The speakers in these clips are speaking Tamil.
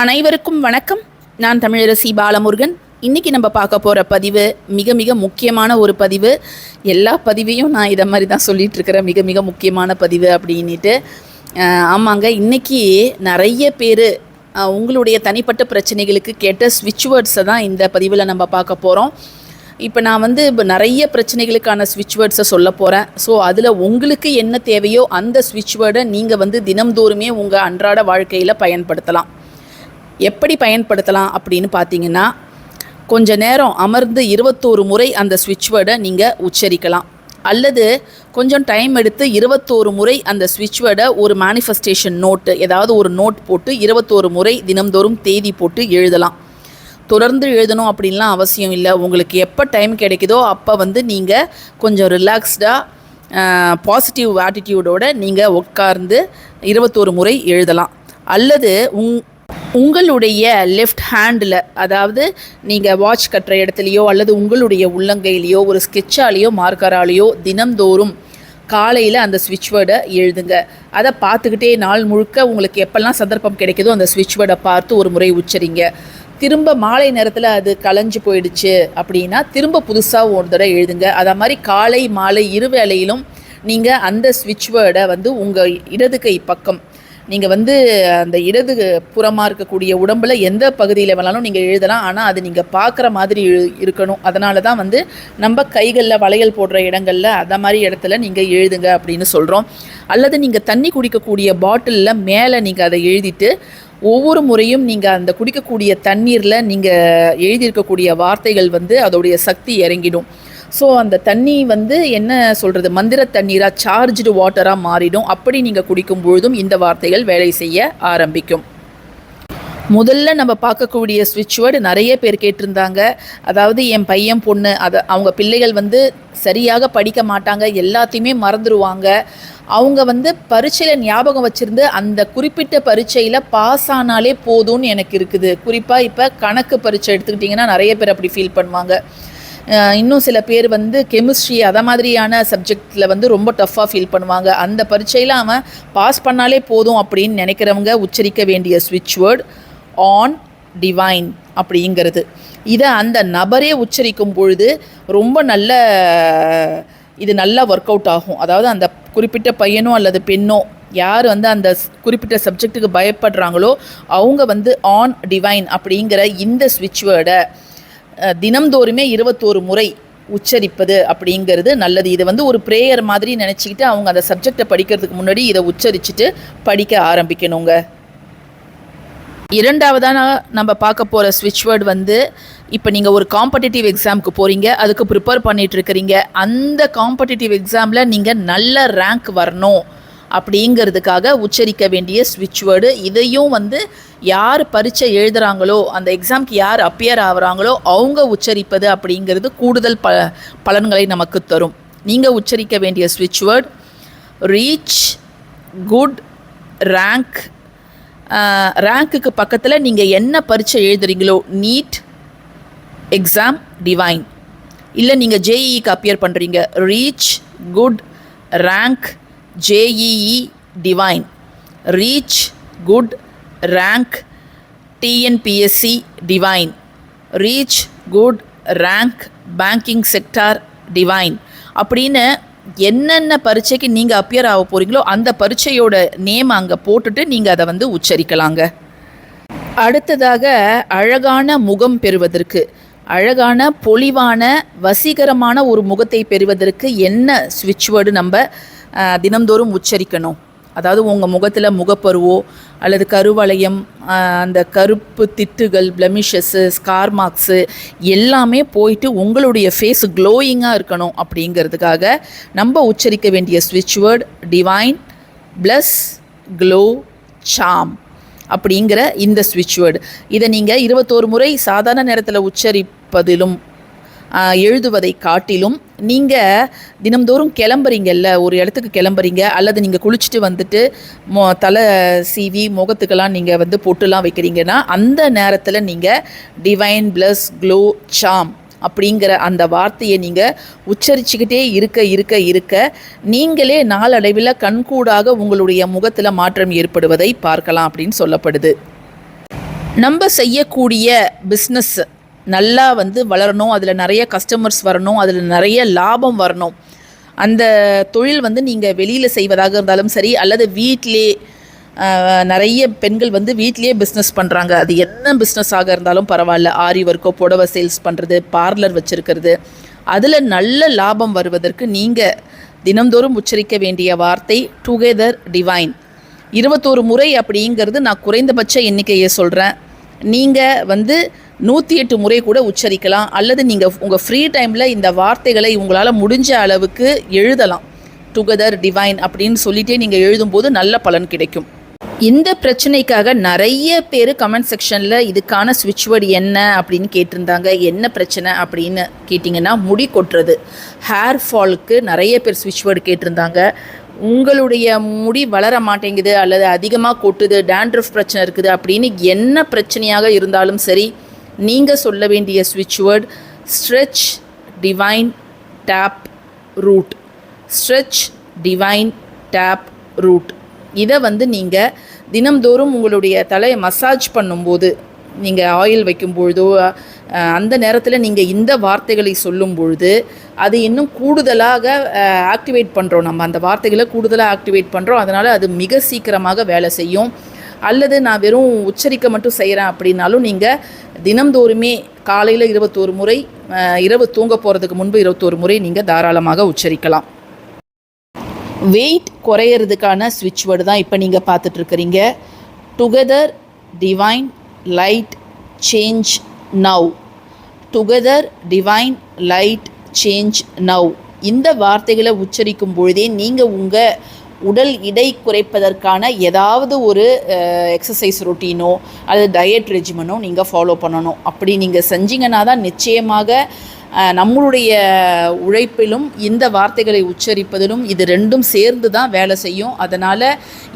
அனைவருக்கும் வணக்கம். நான் தமிழரசி பாலமுருகன். இன்றைக்கி நம்ம பார்க்க போகிற பதிவு மிக மிக முக்கியமான ஒரு பதிவு. எல்லா பதிவையும் நான் இதை மாதிரி தான் சொல்லிட்டு இருக்கிற மிக மிக முக்கியமான பதிவு அப்படின்ட்டு ஆமாங்க. இன்றைக்கி நிறைய பேர் உங்களுடைய தனிப்பட்ட பிரச்சனைகளுக்கு கேட்ட ஸ்விட்ச் வேர்ட்ஸை தான் இந்த பதிவில் நம்ம பார்க்க போகிறோம் இப்போ நான் வந்து இப்போ நிறைய பிரச்சனைகளுக்கான ஸ்விட்ச் வேர்ட்ஸை சொல்ல போகிறேன் ஸோ அதில் உங்களுக்கு என்ன தேவையோ அந்த ஸ்விட்ச் வேர்டை நீங்கள் வந்து தினம்தோறுமே உங்கள் அன்றாட வாழ்க்கையில் பயன்படுத்தலாம். எப்படி பயன்படுத்தலாம் அப்படின்னு பார்த்தீங்கன்னா கொஞ்ச நேரம் அமர்ந்து இருபத்தோரு முறை அந்த ஸ்விட்ச் வேர்டை நீங்கள் உச்சரிக்கலாம். அல்லது கொஞ்சம் டைம் எடுத்து இருபத்தோரு முறை அந்த ஸ்விட்ச் வேர்டை ஒரு மேனிஃபெஸ்டேஷன் நோட்டு ஏதாவது ஒரு நோட் போட்டு இருபத்தோரு முறை தினம்தோறும் தேதி போட்டு எழுதலாம். தொடர்ந்து எழுதணும் அப்படின்லாம் அவசியம் இல்லை. உங்களுக்கு எப்போ டைம் கிடைக்குதோ அப்போ வந்து நீங்கள் கொஞ்சம் ரிலாக்ஸ்டாக பாசிட்டிவ் ஆட்டிடியூடோடு நீங்கள் உட்கார்ந்து இருபத்தோரு முறை எழுதலாம். அல்லது உங் உங்களுடைய லெஃப்ட் ஹேண்டில் அதாவது நீங்கள் வாட்ச் கட்டுற இடத்துலையோ அல்லது உங்களுடைய உள்ளங்கையிலையோ ஒரு ஸ்கெட்சாலேயோ மார்க்கராலேயோ தினம்தோறும் காலையில் அந்த ஸ்விட்ச் வேர்டை எழுதுங்க. அதை பார்த்துக்கிட்டே நாள் முழுக்க உங்களுக்கு எப்பெல்லாம் சந்தர்ப்பம் கிடைக்குதோ அந்த ஸ்விட்ச் வேர்டை பார்த்து ஒரு முறை உச்சரிங்க. திரும்ப மாலை நேரத்தில் அது கலைஞ்சு போயிடுச்சு அப்படின்னா திரும்ப புதுசாக ஒரு தடவை எழுதுங்க. அதை மாதிரி காலை மாலை இரு வேளையிலும் நீங்கள் அந்த ஸ்விட்ச் வேர்டை வந்து உங்கள் இடது கை பக்கம் நீங்கள் வந்து அந்த இடது புறமாக இருக்கக்கூடிய உடம்புல எந்த பகுதியில் வேணாலும் நீங்கள் எழுதலாம். ஆனால் அது நீங்கள் பார்க்குற மாதிரி இருக்கணும். அதனால தான் வந்து நம்ம கைகளில் வளையல் போடுற இடங்களில் அந்த மாதிரி இடத்துல நீங்கள் எழுதுங்க அப்படின்னு சொல்கிறோம் அல்லது நீங்கள் தண்ணி குடிக்கக்கூடிய பாட்டிலில் மேலே நீங்கள் அதை எழுதிட்டு ஒவ்வொரு முறையும் நீங்கள் அந்த குடிக்கக்கூடிய தண்ணீரில் நீங்கள் எழுதியிருக்கக்கூடிய வார்த்தைகள் வந்து அதோடைய சக்தி இறங்கிடும். ஸோ அந்த தண்ணி வந்து என்ன சொல்கிறது மந்திர தண்ணீராக சார்ஜ்டு வாட்டராக மாறிடும். அப்படி நீங்கள் குடிக்கும் பொழுதும் இந்த வார்த்தைகள் வேலை செய்ய ஆரம்பிக்கும். முதல்ல நம்ம பார்க்கக்கூடிய ஸ்விட்ச் வேர்டு நிறைய பேர் கேட்டிருந்தாங்க. அதாவது என் பையன் பொண்ணு அதை அவங்க பிள்ளைகள் வந்து சரியாக படிக்க மாட்டாங்க. எல்லாத்தையுமே மறந்துடுவாங்க அவங்க வந்து பரீட்சையில் ஞாபகம் வச்சுருந்து அந்த குறிப்பிட்ட பரீட்சையில் பாஸ் ஆனாலே போதும்னு எனக்கு இருக்குது. குறிப்பாக இப்போ கணக்கு பரீட்சை எடுத்துக்கிட்டிங்கன்னா நிறைய பேர் அப்படி ஃபீல் பண்ணுவாங்க. இன்னும் சில பேர் வந்து கெமிஸ்ட்ரி அதை மாதிரியான சப்ஜெக்டில் வந்து ரொம்ப டஃப்பாக ஃபீல் பண்ணுவாங்க. அந்த பரீட்சையில் அவன் பாஸ் பண்ணாலே போதும் அப்படின்னு நினைக்கிறவங்க உச்சரிக்க வேண்டிய ஸ்விட்ச் வேர்ட் ஆன் டிவைன் அப்படிங்கிறது. இதை அந்த நபரே உச்சரிக்கும் பொழுது ரொம்ப நல்ல இது நல்லா ஒர்க் அவுட் ஆகும். அதாவது அந்த குறிப்பிட்ட பையனோ அல்லது பெண்ணோ யார் வந்து அந்த குறிப்பிட்ட சப்ஜெக்ட்டுக்கு பயப்படுறாங்களோ அவங்க வந்து ஆன் டிவைன் அப்படிங்கிற இந்த ஸ்விட்ச் வேர்டை தினம்தோறுமே இருபத்தோரு முறை உச்சரிப்பது அப்படிங்கிறது நல்லது. இது வந்து ஒரு ப்ரேயர் மாதிரி நினச்சிக்கிட்டு அவங்க அந்த சப்ஜெக்டை படிக்கிறதுக்கு முன்னாடி இதை உச்சரிச்சுட்டு படிக்க ஆரம்பிக்கணுங்க. இரண்டாவதாக நம்ம பார்க்க போகிற ஸ்விட்ச் வேர்டு வந்து இப்போ நீங்கள் ஒரு காம்படிட்டிவ் எக்ஸாமுக்கு போகிறீங்க அதுக்கு ப்ரிப்பேர் பண்ணிகிட்ருக்கிறீங்க அந்த காம்படிட்டிவ் எக்ஸாமில் நீங்கள் நல்ல ரேங்க் வரணும். அப்படிங்கிறதுக்காக உச்சரிக்க வேண்டிய ஸ்விட்ச் வேர்டு இதையும் வந்து யார் பரீட்சை எழுதுகிறாங்களோ அந்த எக்ஸாம்க்கு யார் அப்பியர் ஆகுறாங்களோ அவங்க உச்சரிப்பது அப்படிங்கிறது கூடுதல் ப பலன்களை நமக்கு தரும். நீங்கள் உச்சரிக்க வேண்டிய ஸ்விட்ச் வேர்ட் ரீச் குட் ரேங்க் ரேங்க்குக்கு பக்கத்தில் நீங்கள் என்ன பரீட்சை எழுதுறீங்களோ நீட் எக்ஸாம் டிவைன் இல்லை நீங்கள் ஜேஇக்கு அப்பியர் பண்ணுறீங்க reach good rank JEE divine reach good rank TNPSC divine reach good rank banking sector divine அப்படின்னு என்னென்ன பரீட்சைக்கு நீங்கள் அப்பியர் ஆக போகிறீங்களோ அந்த பரீட்சையோட நேம் அங்கே போட்டுட்டு நீங்கள் அதை வந்து உச்சரிக்கலாங்க. அடுத்ததாக அழகான முகம் பெறுவதற்கு அழகான பொலிவான வசீகரமான ஒரு முகத்தை பெறுவதற்கு என்ன ஸ்விட்ச் வேர்டு நம்ம தினம்தோறும் உச்சரிக்கணும். அதாவது உங்கள் முகத்தில் முகப்பருவோ அல்லது கருவளையம் அந்த கருப்பு திட்டுகள் பிளமிஷஸ்ஸு ஸ்கார் மார்க்ஸு எல்லாமே போயிட்டு உங்களுடைய ஃபேஸ் க்ளோயிங்காக இருக்கணும் அப்படிங்கிறதுக்காக நம்ம உச்சரிக்க வேண்டிய ஸ்விட்ச் word divine plus glow psalm அப்படிங்கிற இந்த ஸ்விட்ச் வேர்டு இதை நீங்கள் இருபத்தோரு முறை சாதாரண நேரத்தில் உச்சரிப்பதிலும் எழுதுவதை காட்டிலும் நீங்கள் தினம்தோறும் கிளம்புறீங்கல்ல ஒரு இடத்துக்கு கிளம்புறீங்க அல்லது நீங்கள் குளிச்சுட்டு வந்துட்டு மொ தலை சீவி முகத்துக்கெல்லாம் நீங்கள் வந்து பொட்டுலாம் வைக்கிறீங்கன்னா அந்த நேரத்தில் நீங்கள் டிவைன் ப்ளஸ் க்ளோ சாம் அப்படிங்கிற அந்த வார்த்தையை நீங்கள் உச்சரிச்சுக்கிட்டே இருக்க இருக்க இருக்க நீங்களே நாளடைவில் கண்கூடாக உங்களுடைய முகத்தில் மாற்றம் ஏற்படுவதை பார்க்கலாம் அப்படின்னு சொல்லப்படுது. நம்ம செய்யக்கூடிய பிஸ்னஸ் நல்லா வந்து வளரணும் அதில் நிறைய கஸ்டமர்ஸ் வரணும் அதில் நிறைய லாபம் வரணும். அந்த தொழில் வந்து நீங்கள் வெளியில் செய்வதாக இருந்தாலும் சரி அல்லது வீட்டிலே நிறைய பெண்கள் வந்து வீட்டிலேயே பிஸ்னஸ் பண்ணுறாங்க அது என்ன பிஸ்னஸாக இருந்தாலும் பரவாயில்ல. ஆரி ஒர்க்கோ புடவை சேல்ஸ் பண்ணுறது பார்லர் வச்சுருக்கிறது. அதில் நல்ல லாபம் வருவதற்கு நீங்கள் தினம்தோறும் உச்சரிக்க வேண்டிய வார்த்தை டுகெதர் டிவைன் இருபத்தோரு முறை அப்படிங்கிறது நான் குறைந்தபட்ச எண்ணிக்கையை சொல்கிறேன் நீங்கள் வந்து நூற்றி எட்டு முறை கூட உச்சரிக்கலாம். அல்லது நீங்கள் உங்கள் ஃப்ரீ டைமில் இந்த வார்த்தைகளை உங்களால் முடிஞ்ச அளவுக்கு எழுதலாம். டுகெதர் டிவைன் அப்படின்னு சொல்லிட்டே நீங்கள் எழுதும்போது நல்ல பலன் கிடைக்கும். இந்த பிரச்சனைக்காக நிறைய பேர் கமெண்ட் செக்ஷனில் இதுக்கான ஸ்விட்ச் வேர்டு என்ன அப்படின்னு கேட்டிருந்தாங்க. என்ன பிரச்சனை அப்படின்னு கேட்டிங்கன்னா முடி கொட்டுறது. ஹேர் ஃபாலுக்கு நிறைய பேர் ஸ்விட்ச் வேர்டு கேட்டிருந்தாங்க. உங்களுடைய முடி வளர மாட்டேங்குது அல்லது அதிகமாக கொட்டுது டேண்ட்ரஃப் பிரச்சனை இருக்குது அப்படின்னு என்ன பிரச்சனையாக இருந்தாலும் சரி நீங்கள் சொல்ல வேண்டிய ஸ்விட்ச் word stretch divine tape root stretch divine tape root இதை வந்து நீங்கள் தினம்தோறும் உங்களுடைய தலையை மசாஜ் பண்ணும்போது நீங்கள் ஆயில் வைக்கும்பொழுதோ அந்த நேரத்தில் நீங்கள் இந்த வார்த்தைகளை சொல்லும் பொழுது அது இன்னும் கூடுதலாக ஆக்டிவேட் பண்ணுறோம் நம்ம அந்த வார்த்தைகளை கூடுதலாக ஆக்டிவேட் பண்ணுறோம் அதனால் அது மிக சீக்கிரமாக வேலை செய்யும். அல்லது நான் வெறும் உச்சரிக்க மட்டும் செய்கிறேன் அப்படின்னாலும் நீங்கள் தினம்தோறுமே காலையில் இருபத்தோரு முறை இரவு தூங்க போகிறதுக்கு முன்பு இருபத்தோரு முறை நீங்கள் தாராளமாக உச்சரிக்கலாம். வெயிட் குறையிறதுக்கான ஸ்விட்ச் வேர்டு தான் இப்போ நீங்கள் பார்த்துட்ருக்குறீங்க together divine light change now together divine light change now இந்த வார்த்தைகளை உச்சரிக்கும் பொழுதே நீங்கள் உங்கள் உடல் இடை குறைப்பதற்கான ஏதாவது ஒரு எக்ஸசைஸ் ரொட்டீனோ அல்லது டயட் ரெஜிமனோ நீங்கள் ஃபாலோ பண்ணணும். அப்படி நீங்கள் செஞ்சீங்கன்னா தான் நிச்சயமாக நம்மளுடைய உழைப்பிலும் இந்த வார்த்தைகளை உச்சரிப்பதிலும் இது ரெண்டும் சேர்ந்து தான் வேலை செய்யும். அதனால்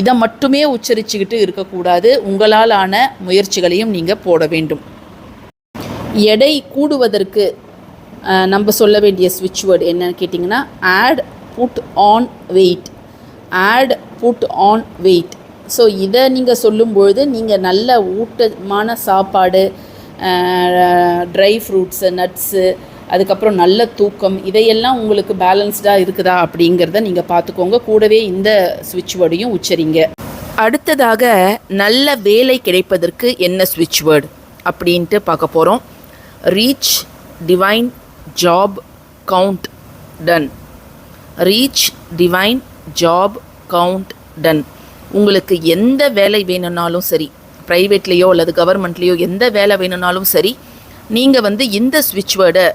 இதை மட்டுமே உச்சரிச்சுக்கிட்டு இருக்கக்கூடாது. உங்களாலான முயற்சிகளையும் நீங்கள் போட வேண்டும். எடை கூடுவதற்கு நம்ம சொல்ல வேண்டிய ஸ்விட்ச் வேர்டு என்னன்னு கேட்டிங்கன்னா add put on weight add put on weight so இதை நீங்கள் சொல்லும்பொழுது நீங்கள் நல்ல ஊட்டமான சாப்பாடு ட்ரை ஃப்ரூட்ஸு நட்ஸு அதுக்கப்புறம் நல்ல தூக்கம் இதையெல்லாம் உங்களுக்கு பேலன்ஸ்டாக இருக்குதா அப்படிங்கிறத நீங்கள் பார்த்துக்கோங்க. கூடவே இந்த சுவிட்ச் வேர்டையும் உச்சரிங்க. அடுத்ததாக நல்ல வேலை கிடைப்பதற்கு என்ன சுவிட்ச் வேர்டு அப்படின்ட்டு பார்க்க போகிறோம் reach divine job count done reach divine job count done உங்களுக்கு எந்த வேலை வேணும்னாலும் சரி ப்ரைவேட்லேயோ அல்லது கவர்மெண்ட்லேயோ எந்த வேலை வேணும்னாலும் சரி நீங்கள் வந்து இந்த ஸ்விட்ச் வேர்டை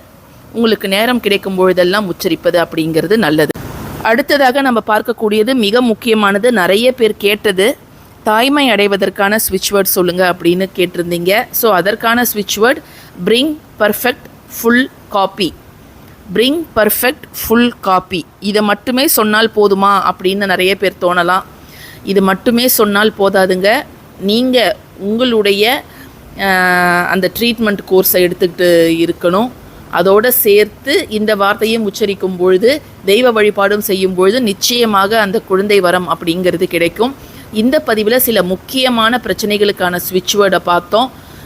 உங்களுக்கு நேரம் கிடைக்கும் பொழுதெல்லாம் உச்சரிப்பது அப்படிங்கிறது நல்லது. அடுத்ததாக நம்ம பார்க்கக்கூடியது மிக முக்கியமானது நிறைய பேர் கேட்டது தாய்மை அடைவதற்கான ஸ்விட்ச் வேர்ட் சொல்லுங்கள் அப்படின்னு கேட்டிருந்தீங்க. ஸோ அதற்கான ஸ்விட்ச் word bring perfect full copy bring perfect full copy இதை மட்டுமே சொன்னால் போதுமா? அப்படின்னு நிறைய பேர் தோணலாம். இது மட்டுமே சொன்னால் போதாதுங்க. நீங்கள் உங்களுடைய அந்த ட்ரீட்மெண்ட் கோர்ஸை எடுத்துக்கிட்டு இருக்கணும். அதோடு சேர்த்து இந்த வார்த்தையும் உச்சரிக்கும் பொழுது தெய்வ வழிபாடும் செய்யும் பொழுது நிச்சயமாக அந்த குழந்தை வரம் அப்படிங்கிறது கிடைக்கும். இந்த பதிவில் சில முக்கியமான பிரச்சனைகளுக்கான ஸ்விட்ச் வேர்டை பார்த்தோம்.